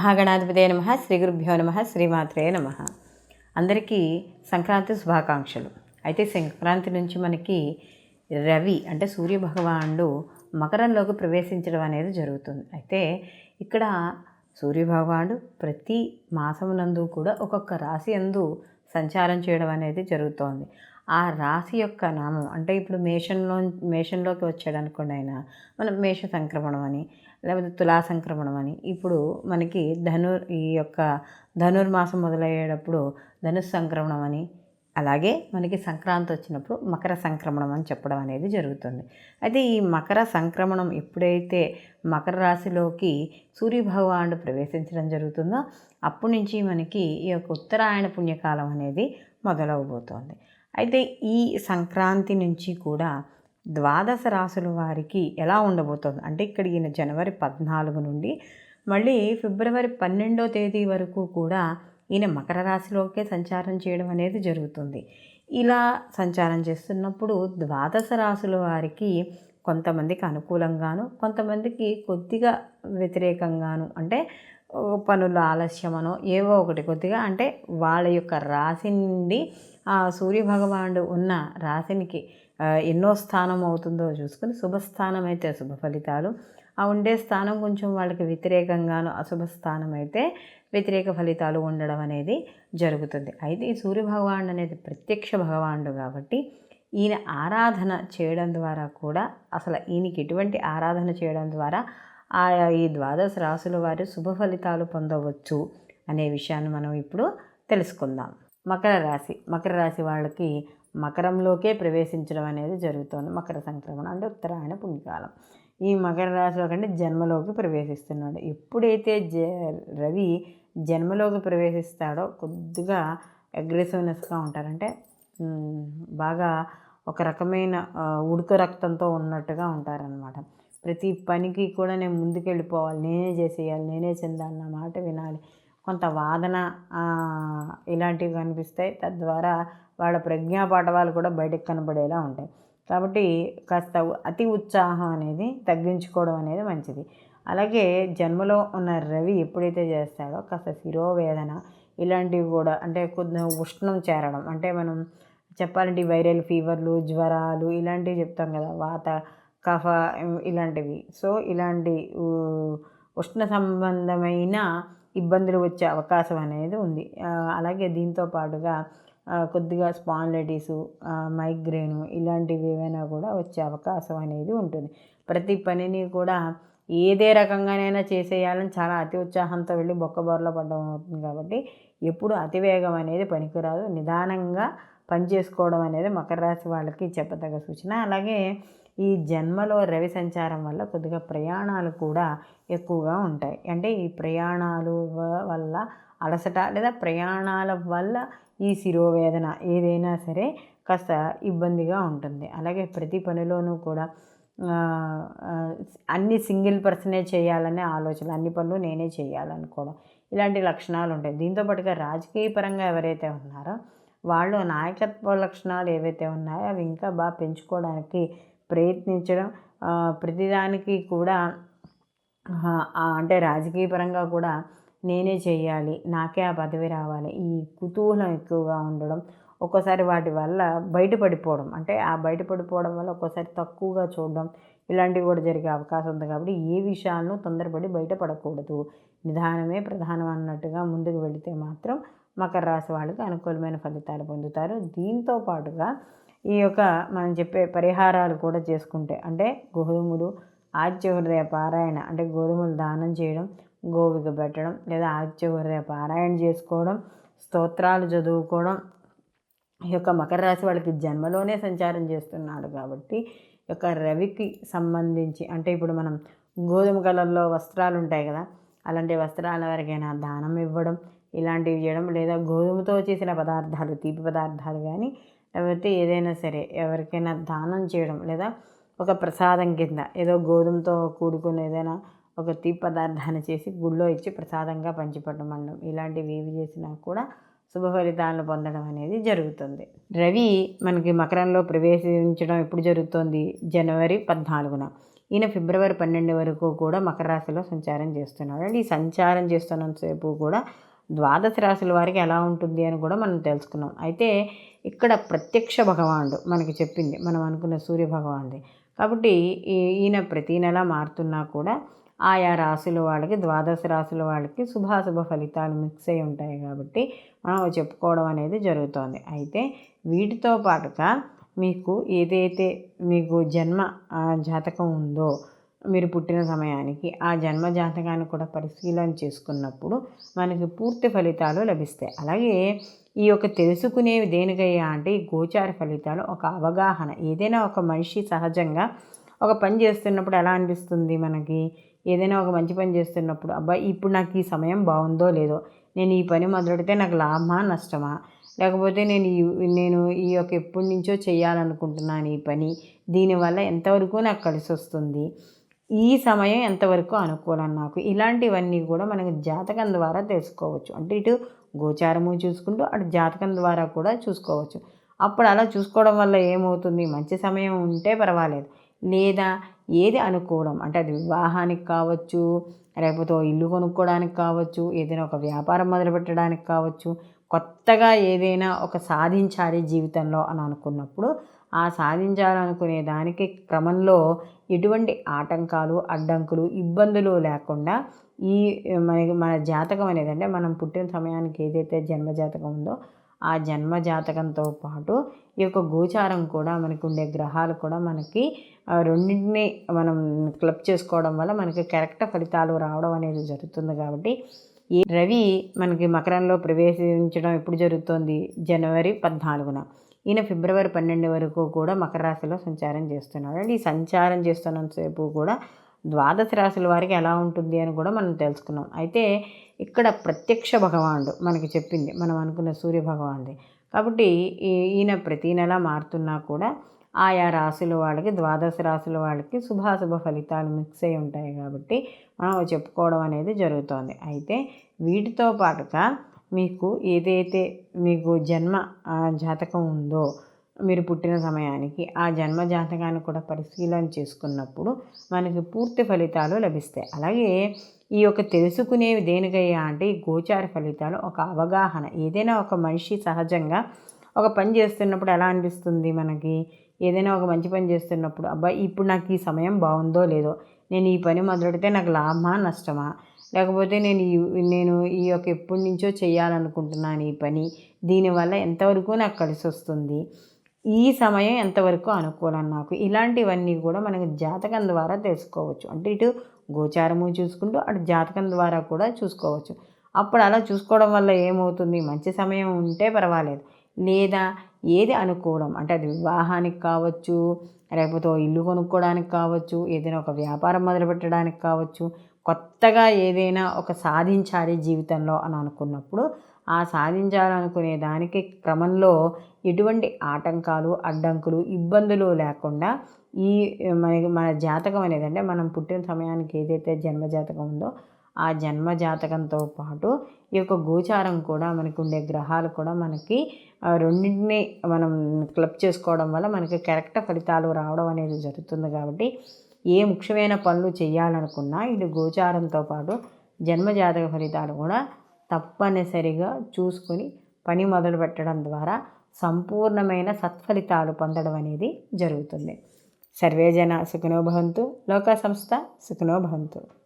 మహాగణాధిపతే నమ శ్రీ గురుభ్యో నమ శ్రీమాత్రే నమ. అందరికీ సంక్రాంతి శుభాకాంక్షలు. అయితే సంక్రాంతి నుంచి మనకి రవి అంటే సూర్య భగవానుడు మకరంలోకి ప్రవేశించడం అనేది జరుగుతుంది. అయితే ఇక్కడ సూర్యభగవానుడు ప్రతి మాసమునందు కూడా ఒక్కొక్క రాశి అందు సంచారం చేయడం అనేది జరుగుతోంది. ఆ రాశి యొక్క నామం అంటే ఇప్పుడు మేషంలో మేషంలోకి వచ్చాడు అనుకోండి ఆయన మనం మేష సంక్రమణం అని లేకపోతే తులా సంక్రమణం అని ఇప్పుడు మనకి ధనుర్ ఈ యొక్క ధనుర్మాసం మొదలయ్యేటప్పుడు ధనుస్ సంక్రమణం అని అలాగే మనకి సంక్రాంతి వచ్చినప్పుడు మకర సంక్రమణం అని చెప్పడం అనేది జరుగుతుంది. అయితే ఈ మకర సంక్రమణం ఎప్పుడైతే మకర రాశిలోకి సూర్యభగవానుడు ప్రవేశించడం జరుగుతుందో అప్పటి నుంచి మనకి ఈ యొక్క ఉత్తరాయణ పుణ్యకాలం అనేది మొదలవబోతోంది. అయితే ఈ సంక్రాంతి నుంచి కూడా ద్వాదశ రాసుల వారికి ఎలా ఉండబోతోంది? అంటే ఇక్కడ ఈయన జనవరి పద్నాలుగు నుండి మళ్ళీ ఫిబ్రవరి పన్నెండో తేదీ వరకు కూడా ఈయన మకర రాశిలోకే సంచారం చేయడం అనేది జరుగుతుంది. ఇలా సంచారం చేస్తున్నప్పుడు ద్వాదశ రాసుల వారికి కొంతమందికి అనుకూలంగాను కొంతమందికి కొద్దిగా వ్యతిరేకంగాను అంటే పనుల ఆలస్యమనో ఏవో ఒకటి కొద్దిగా అంటే వాళ్ళ యొక్క రాశి నుండి ఆ సూర్యభగవానుడు ఉన్న రాశినికి ఎన్నో స్థానం అవుతుందో చూసుకుని శుభస్థానం అయితే శుభ ఫలితాలు. ఆ ఉండే స్థానం కొంచెం వాళ్ళకి వ్యతిరేకంగాను అశుభ స్థానం అయితే వ్యతిరేక ఫలితాలు ఉండడం అనేది జరుగుతుంది. అయితే ఈ సూర్యభగవానుడు అనేది ప్రత్యక్ష భగవానుడు కాబట్టి ఈయన ఆరాధన చేయడం ద్వారా కూడా అసలు ఈయనకి ఎటువంటి ఆరాధన చేయడం ద్వారా ఆయా ఈ ద్వాదశ రాసుల వారి శుభ ఫలితాలు పొందవచ్చు అనే విషయాన్ని మనం ఇప్పుడు తెలుసుకుందాం. మకర రాశి మకర రాశి వాళ్ళకి మకరంలోకే ప్రవేశించడం అనేది జరుగుతుంది. మకర సంక్రమణ అంటే ఉత్తరాయణ పుణ్యకాలం. ఈ మకర రాశిలో కంటే జన్మలోకి ప్రవేశిస్తున్నాడు. ఎప్పుడైతే జ రవి జన్మలోకి ప్రవేశిస్తాడో కొద్దిగా అగ్రెసివ్నెస్గా ఉంటారంటే బాగా ఒక రకమైన ఉడక రక్తంతో ఉన్నట్టుగా ఉంటారనమాట ప్రతి పనికి కూడా నేను ముందుకెళ్ళిపోవాలి. నేనే చేసేయాలి నేనే చెందాలన్న మాట వినాలి. కొంత వాదన ఇలాంటివి కనిపిస్తాయి తద్వారా వాళ్ళ ప్రజ్ఞాపాఠవాలు కూడా బయటకు కనబడేలా ఉంటాయి. కాబట్టి కాస్త అతి ఉత్సాహం అనేది తగ్గించుకోవడం అనేది మంచిది. అలాగే జన్మలో ఉన్న రవి ఎప్పుడైతే చేస్తాడో కాస్త శిరోవేదన ఇలాంటివి కూడా అంటే కొద్దిగా ఉష్ణం చేరడం. అంటే మనం చెప్పాలంటే వైరల్ ఫీవర్లు జ్వరాలు ఇలాంటివి చెప్తాం కదా వాత కఫ ఇలాంటివి. సో ఇలాంటి ఉష్ణ సంబంధమైన ఇబ్బందులు వచ్చే అవకాశం అనేది ఉంది. అలాగే దీంతో పాటుగా కొద్దిగా స్పాన్లైటిస్ మైగ్రేను ఇలాంటివి ఏమైనా కూడా వచ్చే అవకాశం అనేది ఉంటుంది. ప్రతి పనిని కూడా ఏదే రకంగానైనా చేసేయాలని చాలా అతి ఉత్సాహంతో వెళ్ళి బొక్కబోర్లో పడడం అవుతుంది కాబట్టి ఎప్పుడు అతివేగం అనేది పనికిరాదు. నిదానంగా పని చేసుకోవడం అనేది మకర రాశి వాళ్ళకి చెప్పదగ్గ సూచన. అలాగే ఈ జన్మలో రవి సంచారం వల్ల కొద్దిగా ప్రయాణాలు కూడా ఎక్కువగా ఉంటాయి. అంటే ఈ ప్రయాణాలు వల్ల అలసట లేదా ప్రయాణాల వల్ల ఈ శిరోవేదన ఏదైనా సరే కాస్త ఇబ్బందిగా ఉంటుంది. అలాగే ప్రతి పనిలోనూ కూడా అన్ని సింగిల్ పర్సనే చేయాలనే ఆలోచన అన్ని పనులు నేనే చేయాలనుకోవడం ఇలాంటి లక్షణాలు ఉంటాయి. దీంతో పాటుగా రాజకీయ పరంగా ఎవరైతే ఉన్నారో వాళ్ళు నాయకత్వ లక్షణాలు ఏవైతే ఉన్నాయో అవి ఇంకా బాగా పెంచుకోవడానికి ప్రయత్నించడం ప్రతిదానికి కూడా అంటే రాజకీయ పరంగా కూడా నేనే చేయాలి నాకే ఆ పదవి రావాలి ఈ కుతూహలం ఎక్కువగా ఉండడం ఒక్కోసారి వాటి వల్ల బయటపడిపోవడం అంటే ఆ బయటపడిపోవడం వల్ల ఒక్కోసారి తక్కువగా చూడడం ఇలాంటివి కూడా జరిగే అవకాశం ఉంది కాబట్టి ఏ విషయాలను తొందరపడి బయటపడకూడదు. నిదానమే ప్రధానం అన్నట్టుగా ముందుకు వెళితే మాత్రం మకర రాశి వాళ్ళకి అనుకూలమైన ఫలితాలు పొందుతారు. దీంతో పాటుగా ఈ యొక్క మనం చెప్పే పరిహారాలు కూడా చేసుకుంటే అంటే గోధుమలు ఆదిత్య హృదయ పారాయణ అంటే గోధుమలు దానం చేయడం గోవిక పెట్టడం లేదా ఆదిత్య హృదయ పారాయణ చేసుకోవడం స్తోత్రాలు చదువుకోవడం ఈ యొక్క మకర రాశి వాళ్ళకి జన్మలోనే సంచారం చేస్తున్నాడు కాబట్టి యొక్క రవికి సంబంధించి అంటే ఇప్పుడు మనం గోధుమ కలర్లో వస్త్రాలు ఉంటాయి కదా అలాంటి వస్త్రాల వరకైనా దానం ఇవ్వడం ఇలాంటివి చేయడం లేదా గోధుమతో చేసిన పదార్థాలు తీపి పదార్థాలు కానీ లేకపోతే ఏదైనా సరే ఎవరికైనా దానం చేయడం లేదా ఒక ప్రసాదం కింద ఏదో గోధుమతో కూడుకుని ఏదైనా ఒక తీపి పదార్థాన్ని చేసి గుళ్ళో ఇచ్చి ప్రసాదంగా పంచిపెట్టమండం ఇలాంటివి ఏవి చేసినా కూడా శుభ ఫలితాలను పొందడం అనేది జరుగుతుంది. రవి మనకి మకరంలో ప్రవేశించడం ఎప్పుడు జరుగుతుంది? జనవరి పద్నాలుగున. ఈయన ఫిబ్రవరి పన్నెండు వరకు కూడా మకర రాశిలో సంచారం చేస్తున్నాడు. అండ్ ఈ సంచారం చేస్తున్నంతసేపు కూడా ద్వాదశ రాశుల వారికి ఎలా ఉంటుంది అని కూడా మనం తెలుసుకున్నాం. అయితే ఇక్కడ ప్రత్యక్ష భగవానుడు మనకి చెప్పింది మనం అనుకున్న సూర్య భగవానుడి. కాబట్టి ఈయన ప్రతీ నెల మారుతున్నా కూడా ఆయా రాశుల వాళ్ళకి ద్వాదశ రాశుల వాళ్ళకి శుభాశుభ ఫలితాలు మిక్స్ అయి ఉంటాయి కాబట్టి మనం చెప్పుకోవడం అనేది జరుగుతోంది. అయితే వీటితో పాటుగా మీకు ఏదైతే మీకు జన్మ జాతకం ఉందో మీరు పుట్టిన సమయానికి ఆ జన్మ జాతకాన్ని కూడా పరిశీలన చేసుకున్నప్పుడు మనకి పూర్తి ఫలితాలు లభిస్తాయి. అలాగే ఈ యొక్క తెలుసుకునేవి దేనికయ్యా అంటే ఈ గోచార ఫలితాలు ఒక అవగాహన. ఏదైనా ఒక మనిషి సహజంగా ఒక పని చేస్తున్నప్పుడు ఎలా అనిపిస్తుంది మనకి? ఏదైనా ఒక మంచి పని చేస్తున్నప్పుడు అబ్బాయి ఇప్పుడు నాకు ఈ సమయం బాగుందో లేదో? నేను ఈ పని మొదలెడితే నాకు లాభమా నష్టమా? లేకపోతే నేను ఈ నేను ఈ యొక్క ఎప్పటి నుంచో చేయాలనుకుంటున్నాను ఈ పని. దీనివల్ల ఎంతవరకు నాకు కలిసి వస్తుంది ఈ సమయం ఎంతవరకు అనుకూలం నాకు? ఇలాంటివన్నీ కూడా మనకి జాతకం ద్వారా తెలుసుకోవచ్చు. అంటే ఇటు గోచారము చూసుకుంటూ అటు జాతకం ద్వారా కూడా చూసుకోవచ్చు. అప్పుడు అలా చూసుకోవడం వల్ల ఏమవుతుంది? మంచి సమయం ఉంటే పర్వాలేదు. లేదా ఏది అనుకూలం? అంటే అది వివాహానికి కావచ్చు లేకపోతే ఇల్లు కొనుక్కోవడానికి కావచ్చు ఏదైనా ఒక వ్యాపారం మొదలుపెట్టడానికి కావచ్చు కొత్తగా ఏదైనా ఒక సాధించాలి జీవితంలో అని అనుకున్నప్పుడు ఆ సాధించాలనుకునే దానికి క్రమంలో ఎటువంటి ఆటంకాలు అడ్డంకులు ఇబ్బందులు లేకుండా ఈ మనకి మన జాతకం అనేది అంటే మనం పుట్టిన సమయానికి ఏదైతే జన్మ జాతకం ఉందో ఆ జన్మ జాతకంతో పాటు ఈ యొక్క గోచారం కూడా మనకు ఉండే గ్రహాలు కూడా మనకి రెండింటిని మనం క్లబ్ చేసుకోవడం వల్ల మనకి కరెక్ట్ ఫలితాలు రావడం అనేది జరుగుతుంది కాబట్టి ఈ రవి మనకి మకరంలో ప్రవేశించడం ఎప్పుడు జరుగుతోంది? జనవరి పద్నాలుగున. ఈయన ఫిబ్రవరి పన్నెండు వరకు కూడా మకర రాశిలో సంచారం చేస్తున్నాడు. అండ్ ఈ సంచారం చేస్తున్నంతసేపు కూడా ద్వాదశ రాశుల వారికి ఎలా ఉంటుంది అని కూడా మనం తెలుసుకున్నాం. అయితే ఇక్కడ ప్రత్యక్ష భగవానుడు మనకి చెప్పింది మనం అనుకున్న సూర్య భగవానుడి. కాబట్టి ఈయన ప్రతీ నెల మారుతున్నా కూడా ఆయా రాశుల వాళ్ళకి ద్వాదశ రాశుల వాళ్ళకి శుభాశుభ ఫలితాలు మిక్స్ అయి ఉంటాయి కాబట్టి మనం చెప్పుకోవడం అనేది జరుగుతోంది. అయితే వీటితో పాటుగా మీకు ఏదైతే మీకు జన్మ జాతకం ఉందో మీరు పుట్టిన సమయానికి ఆ జన్మ జాతకాన్ని కూడా పరిశీలన చేసుకున్నప్పుడు మనకి పూర్తి ఫలితాలు లభిస్తాయి. అలాగే ఈ యొక్క తెలుసుకునేవి దేనికయ్యా అంటే ఈ గోచార ఫలితాలు ఒక అవగాహన. ఏదైనా ఒక మనిషి సహజంగా ఒక పని చేస్తున్నప్పుడు ఎలా అనిపిస్తుంది మనకి? ఏదైనా ఒక మంచి పని చేస్తున్నప్పుడు అబ్బాయి ఇప్పుడు నాకు ఈ సమయం బాగుందో లేదో నేను ఈ పని మొదలెడితే నాకు లాభమా నష్టమా? లేకపోతే నేను నేను ఈ యొక్క ఎప్పటి నుంచో చేయాలనుకుంటున్నాను ఈ పని దీనివల్ల ఎంతవరకు నాకు కలిసి వస్తుంది ఈ సమయం ఎంతవరకు అనుకూలం నాకు ఇలాంటివన్నీ కూడా మనకు జాతకం ద్వారా తెలుసుకోవచ్చు. అంటే ఇటు గోచారము చూసుకుంటూ అటు జాతకం ద్వారా కూడా చూసుకోవచ్చు. అప్పుడు అలా చూసుకోవడం వల్ల ఏమవుతుంది? మంచి సమయం ఉంటే పర్వాలేదు. లేదా ఏది అనుకూలం? అంటే అది వివాహానికి కావచ్చు లేకపోతే ఇల్లు కొనుక్కోవడానికి కావచ్చు ఏదైనా ఒక వ్యాపారం మొదలుపెట్టడానికి కావచ్చు కొత్తగా ఏదైనా ఒక సాధించాలి జీవితంలో అని అనుకున్నప్పుడు ఆ సాధించాలనుకునే దానికి క్రమంలో ఎటువంటి ఆటంకాలు అడ్డంకులు ఇబ్బందులు లేకుండా ఈ మనకి మన జాతకం అనేది అంటే మనం పుట్టిన సమయానికి ఏదైతే జన్మ జాతకం ఉందో ఆ జన్మ జాతకంతో పాటు ఈ యొక్క గోచారం కూడా మనకు ఉండే గ్రహాలు కూడా మనకి రెండింటిని మనం క్లబ్ చేసుకోవడం వల్ల మనకి కరెక్ట్ ఫలితాలు రావడం అనేది జరుగుతుంది కాబట్టి ఏ ముఖ్యమైన పనులు చేయాలనుకున్నా ఇటు గోచారంతో పాటు జన్మజాతక ఫలితాలు కూడా తప్పనిసరిగా చూసుకొని పని మొదలు పెట్టడం ద్వారా సంపూర్ణమైన సత్ఫలితాలు పొందడం అనేది జరుగుతుంది. సర్వేజన సుఖనోభవంతు లోక సంస్థ సుఖనోభవంతు